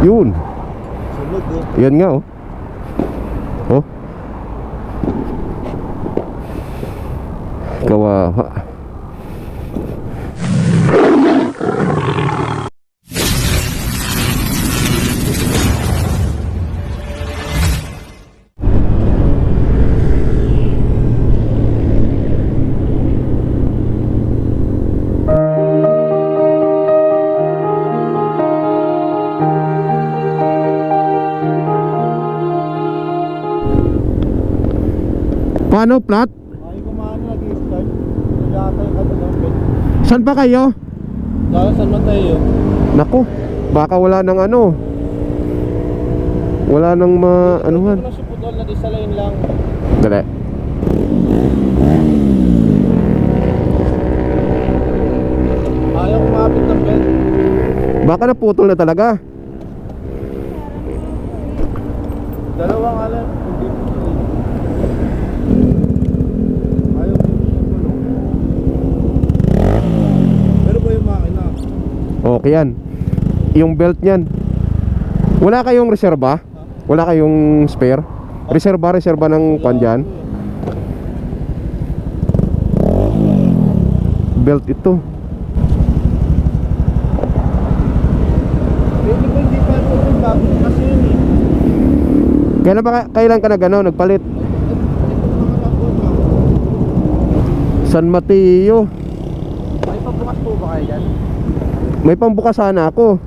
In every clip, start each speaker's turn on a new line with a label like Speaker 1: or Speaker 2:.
Speaker 1: Yun.
Speaker 2: Oh.
Speaker 1: Yan nga oh. Oh. Kawawa. Paano plat?
Speaker 2: Ay, kumano nag-i-start. Yata yung ano ng bed.
Speaker 1: San pa kayo?
Speaker 2: Dahil saan Mateo?
Speaker 1: Nako, baka wala nang ano. Wala nang ma anuhan.
Speaker 2: Na si Putol na isa lane lang.
Speaker 1: Dali.
Speaker 2: Ayaw kumapit ng bed.
Speaker 1: Baka naputol na talaga.
Speaker 2: Dalawang alam. Hindi putol. Ayaw putol. Pero ba yung makina?
Speaker 1: Okay yan. Yung belt niyan. Wala kayong reserba? Wala kayong spare? Reserba, reserba ng kwan dyan? Belt ito. Kailan ba, ka- kailan ka nag ano, nagpalit? San Mateo.
Speaker 2: May pabukas po ba kayo dyan?
Speaker 1: May pambukas sana ako.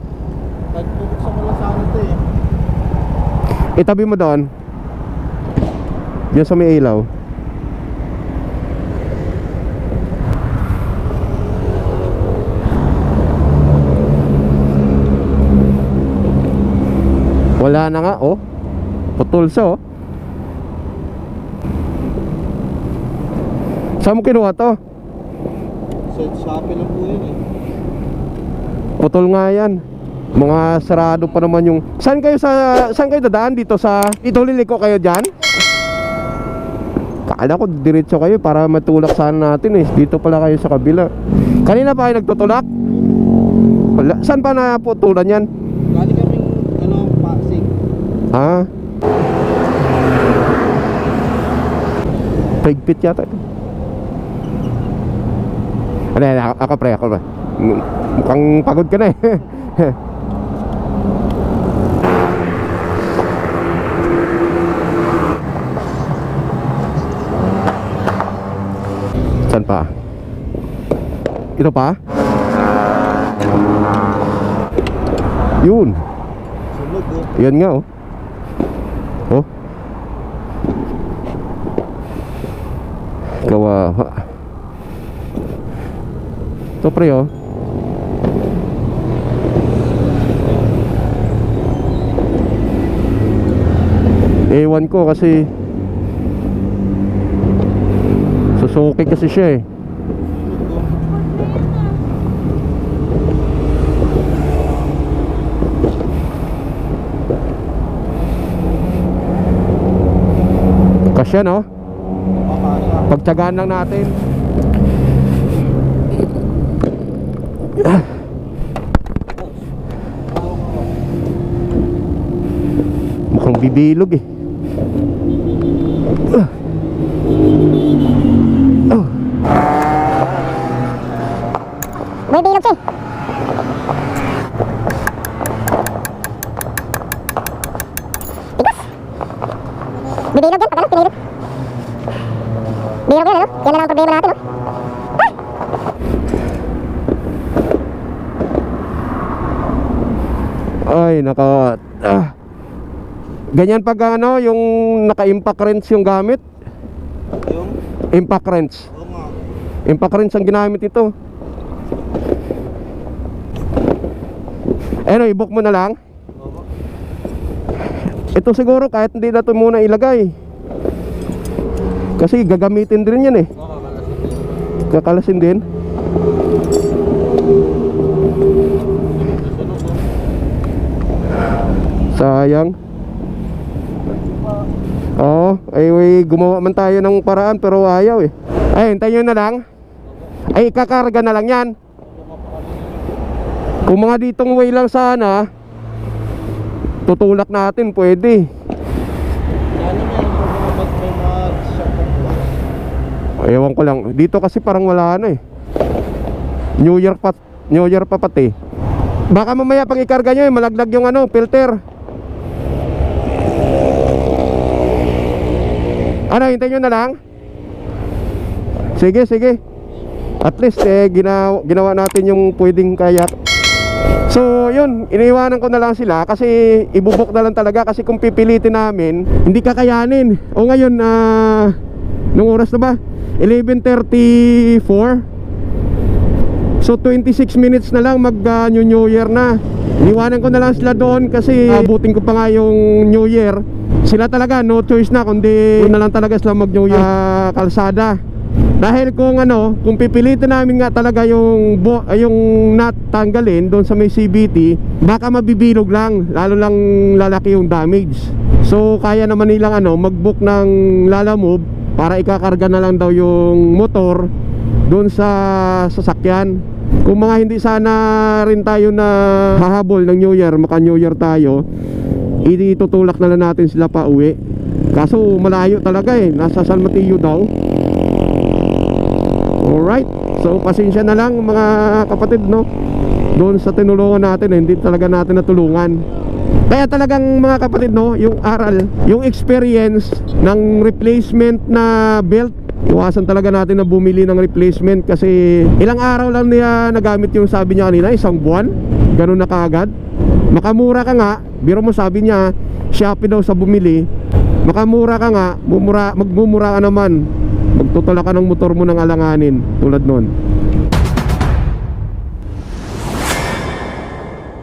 Speaker 2: Nagpupuksan mo lang sana ito eh.
Speaker 1: Itabi mo doon. Diyan sa may ilaw. Wala na nga, oh. Putol siya, oh. Saan mo kinuha to?
Speaker 2: Sa Shopee lang po yun eh.
Speaker 1: Putol nga yan. Mga sarado pa naman yung... Saan kayo sa... Saan kayo dadaan dito sa... Ito liliko kayo dyan? Kala ko diretso kayo para matulak sana natin eh. Dito pala kayo sa kabila. Kanina pa kayo nagtutulak? Wala. Saan pa naputulan yan?
Speaker 2: Galing kaming ano, Pasig.
Speaker 1: Ah. Paigpit yata. Ano yan? Ako, ako pre, ako pre. Mukhang pagod ka na eh. Saan pa? Ito pa? Yun. Yan nga oh. Oh. Kawawa. Ito pre oh. Ewan ko kasi Susuki kasi siya eh. Kasya no? Pagtsagaan lang natin. Mukhang bibilog eh.
Speaker 3: May bilog siya. Tigas. Bibilog yan, pagano, pinilog. Bilog yan, ano? Yan na lang ang problema natin, no?
Speaker 1: Ay, naka... Ah. Ganyan pag ano, yung naka-impact wrench yung gamit.
Speaker 2: Yung?
Speaker 1: Impact wrench.
Speaker 2: Oo nga.
Speaker 1: Impact wrench ang ginamit ito. Ano, i-book mo na lang.
Speaker 2: Oo.
Speaker 1: Ito siguro kahit hindi na ito muna ilagay. Kasi gagamitin din yan eh.
Speaker 2: Oo, kakalasin din.
Speaker 1: Din.
Speaker 2: Sunog oh.
Speaker 1: Sayang. Oo, ay gumawa man tayo ng paraan pero ayaw eh. Ay, hintayin nyo na lang. Ay, kakarga na lang yan. Kung mga ditong way lang sana, tutulak natin, pwede. Ewan ko lang. Dito kasi parang wala na eh. New Year pa, New Year pa pati. Baka mamaya pag ikarga nyo eh, malaglag yung ano, filter. Ano, hintayin nyo na lang? Sige, sige. At least eh, ginawa, ginawa natin yung pwedeng kaya. So, yun, iniwanan ko na lang sila kasi ibubok na lang talaga kasi kung pipilitin namin, hindi kakayanin. O ngayon, ah, nung oras na ba? 11.34 So 26 minutes na lang mag uh, new, new year na Iniwanan ko na lang sila doon kasi abutin ko pa nga yung new year Sila talaga no choice na kundi na lang talaga sila mag new year ah, kalsada dahil kung ano, kung pipilitin namin nga talaga yung bo, yung nut tanggalin doon sa may CBT, baka mabibilog lang, lalo lang lalaki yung damage. So kaya naman nilang ano, mag-book ng Lalamove para ikakarga na lang daw yung motor doon sa sasakyan. Kung mga hindi sana rin tayo na hahabol ng New Year, maka New Year tayo, itutulak na lang natin sila pa uwi. Kaso malayo talaga eh, nasa San Mateo daw. Alright, so pasensya na lang mga kapatid no? Doon sa tinulungan natin, eh, hindi talaga natin natulungan. Kaya talagang mga kapatid no, yung aral, yung experience ng replacement na belt Iwasan talaga natin na bumili ng replacement kasi ilang araw lang niya nagamit yung sabi niya kanina, isang buwan? Ganun na kaagad. Makamura ka nga, biro mo sabi niya, Shopee daw sa bumili. Makamura ka nga, mumura, magmumura ka naman Magtutula ka ng motor mo ng alanganin Tulad nun